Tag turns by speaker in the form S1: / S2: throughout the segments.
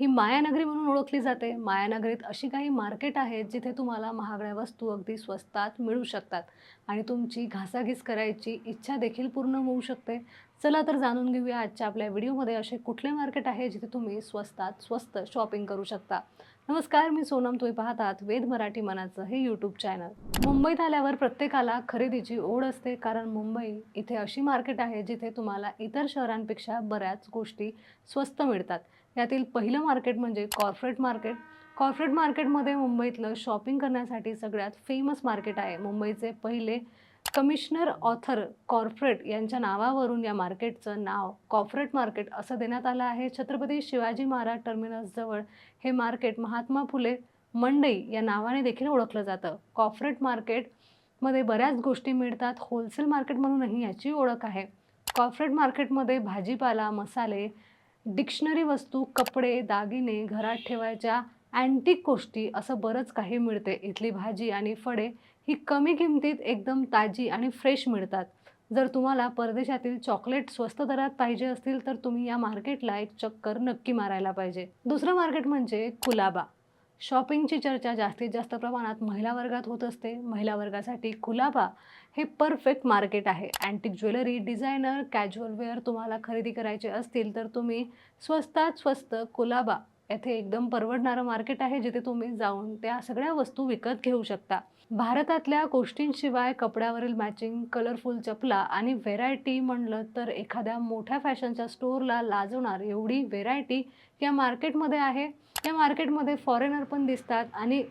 S1: ही मायानगरी म्हणून ओळखली जाते. मायानगरीत अशी काही मार्केट आहेत जिथे तुम्हाला महागड्या वस्तू अगदी स्वस्तात मिळू शकतात आणि तुमची घासाघीस करायची इच्छा देखील पूर्ण होऊ शकते. चला तर जाणून घेऊया आजच्या आपल्या व्हिडिओमध्ये असे कुठले मार्केट आहे जिथे तुम्ही स्वस्तात स्वस्त शॉपिंग करू शकता. नमस्कार मी सोनम. तुम्ही पाहतात वेद मराठी मनाचं हे यूट्यूब चॅनल मुंबईत आल्यावर प्रत्येकाला खरेदीची ओढ असते कारण मुंबई इथे अशी मार्केट आहे जिथे तुम्हाला इतर शहरांपेक्षा बऱ्याच गोष्टी स्वस्त मिळतात. यातील पहिलं मार्केट म्हणजे कॉर्पोरेट मार्केट कॉर्पोरेट मार्केटमध्ये मुंबईतलं शॉपिंग करण्यासाठी सगळ्यात फेमस मार्केट आहे मुंबईचे पहिले कमिशनर ऑथर कॉर्पोरेट यांच्या नावावरून या मार्केटचं नाव कॉर्पोरेट मार्केट असं देण्यात आलं आहे. छत्रपती शिवाजी महाराज टर्मिनसजवळ हे मार्केट महात्मा फुले मंडई या नावाने देखील ओळखलं जातं. कॉर्पोरेट मार्केटमध्ये बऱ्याच गोष्टी मिळतात. होलसेल मार्केट म्हणूनही याची ओळख आहे. कॉर्पोरेट मार्केटमध्ये भाजीपाला मसाले डिक्शनरी वस्तू कपडे दागिने घरात ठेवायच्या अँटिक गोष्टी असं बरंच काही मिळते. इथली भाजी आणि फळे ही कमी किमतीत एकदम ताजी आणि फ्रेश मिळतात. जर तुम्हाला परदेशातील चॉकलेट स्वस्त दरात पाहिजे असतील तर तुम्ही या मार्केटला एक चक्कर नक्की मारायला पाहिजे. दुसरं मार्केट म्हणजे कुलाबा. शॉपिंगची चर्चा जास्तीत जास्त प्रमाणात महिला वर्गात होत असते. महिला वर्गासाठी कुलाबा हे परफेक्ट मार्केट आहे. Antique jewellery designer casual wear तुम्हाला खरेदी करायचे असतील तर तुम्ही स्वस्तात स्वस्त कुलाबा येथे एकदम परवडणारं मार्केट आहे जिथे तुम्ही जाऊन त्या सगळ्या वस्तू विकत घेऊ शकता. भारतातल्या गोष्टींशिवाय कपड्यावरील मॅचिंग कलरफुल चपला आणि व्हेरायटी म्हणलं तर एखाद्या मोठ्या फॅशनच्या स्टोअरला लाजवणार एवढी व्हेरायटी या मार्केटमध्ये आहे. या मार्केटमध्ये फॉरेनर पण दिसतात आणि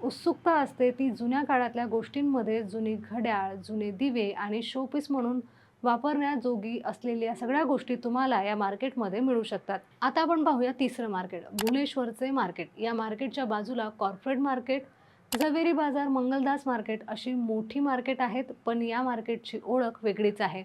S1: उत्सुकता असते ती जुन्या काळातल्या गोष्टींमध्ये जुनी घड्याळ जुने दिवे आणि शोपीस म्हणून वापरण्याजोगी असलेल्या सगळ्या गोष्टी तुम्हाला या मार्केटमध्ये मिळू शकतात. आता आपण पाहूया तिसरं मार्केट भुलेश्वरचे मार्केट. या मार्केटच्या बाजूला कॉर्पोरेट मार्केट झवेरी बाजार मंगलदास मार्केट अशी मोठी मार्केट आहेत पण या मार्केटची ओळख वेगळीच आहे.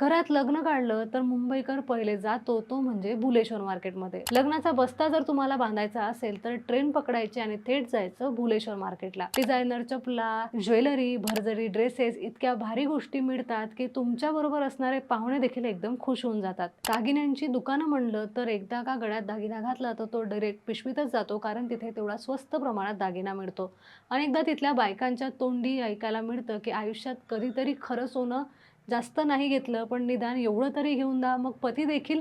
S1: घरात लग्न काढलं तर मुंबईकर पहिले जातो तो म्हणजे भुलेश्वर मार्केटमध्ये. लग्नाचा बस्ता जर तुम्हाला बांधायचा असेल तर ट्रेन पकडायची आणि थेट जायचं भुलेश्वर मार्केटला. डिझायनर चपला ज्वेलरी भरजरी ड्रेसेस इतक्या भारी गोष्टी मिळतात की तुमच्या बरोबर असणारे पाहुणे देखील एकदम खुश होऊन जातात. दागिन्यांची दुकानं म्हणलं तर एकदा का गळ्यात दागिना घातला तर तो डायरेक्ट पिशवीतच जातो कारण तिथे तेवढा स्वस्त प्रमाणात दागिना मिळतो. अनेकदा तिथल्या बायकांच्या तोंडी ऐकायला मिळतं की आयुष्यात कधीतरी खरं सोनं जास्त नाही घेतलं पण निदान एवढं तरी घेऊन द्या मग पती देखील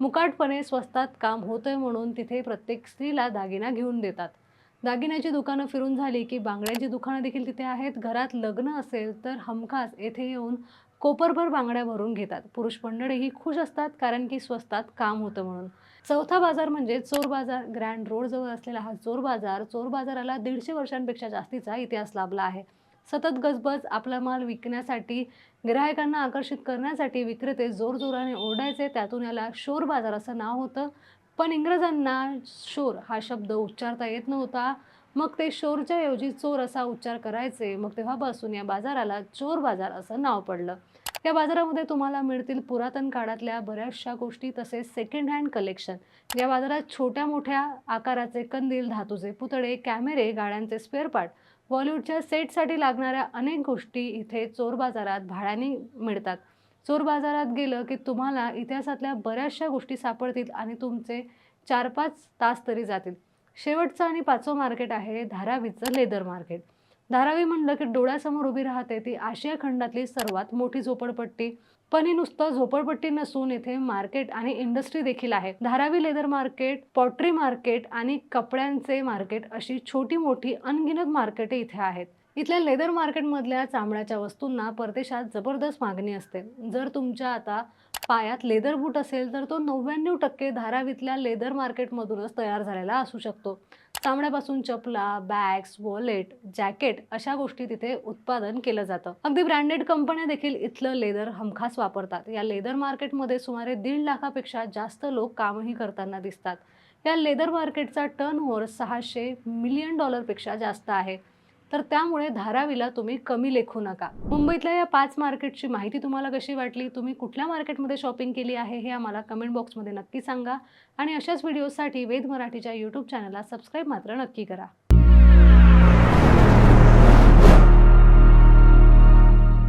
S1: मुकाटपणे स्वस्तात काम होतंय म्हणून तिथे प्रत्येक स्त्रीला दागिना घेऊन देतात. दागिन्याची दुकानं फिरून झाली की बांगड्यांची दुकानं देखील तिथे आहेत. घरात लग्न असेल तर हमखास येथे येऊन कोपरभर बांगड्या भरून घेतात. पुरुष मंडळीही खुश असतात कारण की स्वस्तात काम होतं म्हणून. चौथा बाजार म्हणजे चोर बाजार. ग्रँड रोडजवळ असलेला हा चोर बाजार चोर बाजाराला दीडशे वर्षांपेक्षा जास्तीचा इतिहास लाभला आहे. सतत गजबज आपला माल विकण्यासाठी ग्राहकांना आकर्षित करण्यासाठी विक्रेते जोरजोराने ओरडायचे. त्यातून याला शोर बाजार असं नाव होतं. पण इंग्रजांना शोर हा शब्द उच्चारता येत नव्हता. मग ते शोरच्या ऐवजी चोर असा उच्चार करायचे. मग तेव्हापासून या बाजाराला चोर बाजार असं नाव पडलं. या बाजारामध्ये तुम्हाला मिळतील पुरातन काळातल्या बऱ्याचशा गोष्टी तसेच सेकंड हँड कलेक्शन या बाजारात छोट्या मोठ्या आकाराचे कंदील धातूचे पुतळे कॅमेरे गाड्यांचे स्पेअर पार्ट बॉलिवूडच्या सेटसाठी लागणाऱ्या अनेक गोष्टी इथे चोर बाजारात भाड्याने मिळतात. चोर बाजारात गेलं की तुम्हाला इतिहासातल्या बऱ्याचशा गोष्टी सापडतील आणि तुमचे चार पाच तास तरी जातील. शेवटचं आणि पाचवं मार्केट आहे धारावीचं लेदर मार्केट. धारावी म्हणलं की डोळ्यासमोर उभी राहते ती आशिया खंडातली सर्वात मोठी झोपडपट्टी. पण हे नुसतं झोपडपट्टी नसून इथे मार्केट आणि इंडस्ट्री देखील आहे. Dharavi leather market pottery market आणि कपड्यांचे मार्केट अशी छोटी मोठी अनगिनत मार्केटे इथे आहेत. इथल्या लेदर मार्केटमधल्या चामड्याच्या वस्तूंना परदेशात जबरदस्त मागणी असते. जर तुमच्या आता पायात लेदर बूट असेल तर तो नव्याण्णव टक्के धारावीतल्या लेदर मार्केटमधूनच तयार झालेला असू शकतो. चामड्यापासून चपला बॅग्स वॉलेट जॅकेट अशा गोष्टी तिथे उत्पादन केलं जातं. अगदी ब्रँडेड कंपन्या देखील इथलं लेदर हमखास वापरतात. या लेदर मार्केटमध्ये सुमारे दीड लाखापेक्षा जास्त लोक कामही करताना दिसतात. या लेदर मार्केटचा टर्न ओव्हर सहाशे मिलियन डॉलरपेक्षा जास्त आहे. तर त्यामुळे धारावीला तुम्ही कमी लेखू नका. मुंबईतल्या या पाच मार्केटची माहिती तुम्हाला कशी वाटली? तुम्ही कुठल्या मार्केटमध्ये शॉपिंग केली आहे हे आम्हाला कमेंट बॉक्समध्ये नक्की सांगा. आणि अशाच व्हिडिओसाठी वेद मराठीच्या यूट्यूब चॅनलला सबस्क्राईब मात्र नक्की करा.